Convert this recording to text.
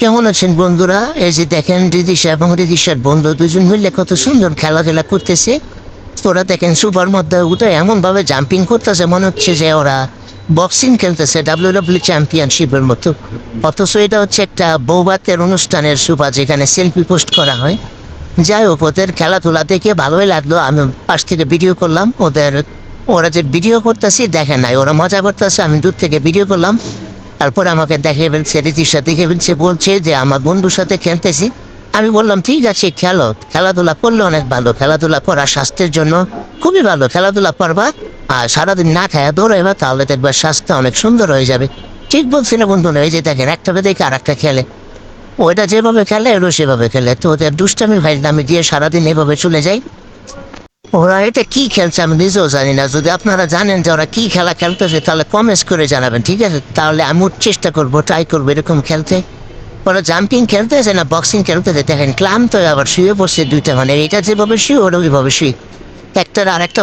কেমন আছেন বন্ধুরা? এই যে দেখেন রিদিশা এবং রিদিশার বন্ধু দুজন মিলে কত সুন্দর খেলাধুলা করতেছে। ওরা দেখেন সুপার মধ্যে উঠে এমন ভাবে জাম্পিং করতেছে, মনে হচ্ছে যে ওরা বক্সিং খেলতেছে ডাব্লিউ ডাব্লিউ চ্যাম্পিয়নশিপের মতো। অথচ এটা হচ্ছে একটা বৌবাতের অনুষ্ঠানের সুপার যেখানে সেলফি পোস্ট করা হয়। যাই হোক, ওদের খেলাধুলা দেখে ভালোই লাগল। আমি পাশ থেকে ভিডিও করলাম। ওদের, ওরা যে ভিডিও করতেছি দেখে নাই। ওরা মজা করতেছে। আমি দূর থেকে ভিডিও করলাম। তারপর আমাকে দেখে ফেলছে, রীতির সাথে দেখে ফেলছে, বলছে যে আমার বন্ধুর সাথে খেলতেছি। আমি বললাম, ঠিক আছে, খেলো। খেলাধুলা করলে অনেক ভালো। খেলাধুলা করা স্বাস্থ্যের জন্য খুবই ভালো। খেলাধুলা করবা আর সারাদিন না খায় দৌড়াইবা, তাহলে দেখবা স্বাস্থ্য অনেক সুন্দর হয়ে যাবে। ঠিক বলছি না বন্ধু, এই যে দেখেন, একটা দেখে আর একটা খেলে। ওইটা যেভাবে খেলে ওরা সেভাবে খেলে। তো ওদের দুষ্টামি ভাই আমি দিয়ে সারাদিন এভাবে চলে যাই ওরা এটা কি খেলছে আমি নিজেও জানি না। যদি আপনারা জানেন যে ওরা কি খেলা খেলতেছে, তাহলে কমেন্টস করে জানাবেন, ঠিক আছে? তাহলে আমিও চেষ্টা করব ট্রাই করব এরকম খেলতে। ওরা জাম্পিং খেলতেছে না বক্সিং খেলতেছে? দেখেন, ক্লান্ত আবার শুয়ে বসছে দুইটা মানে এটা যেভাবে শুয়ে ওরা ওইভাবে শুয়ে। একটার আর একটা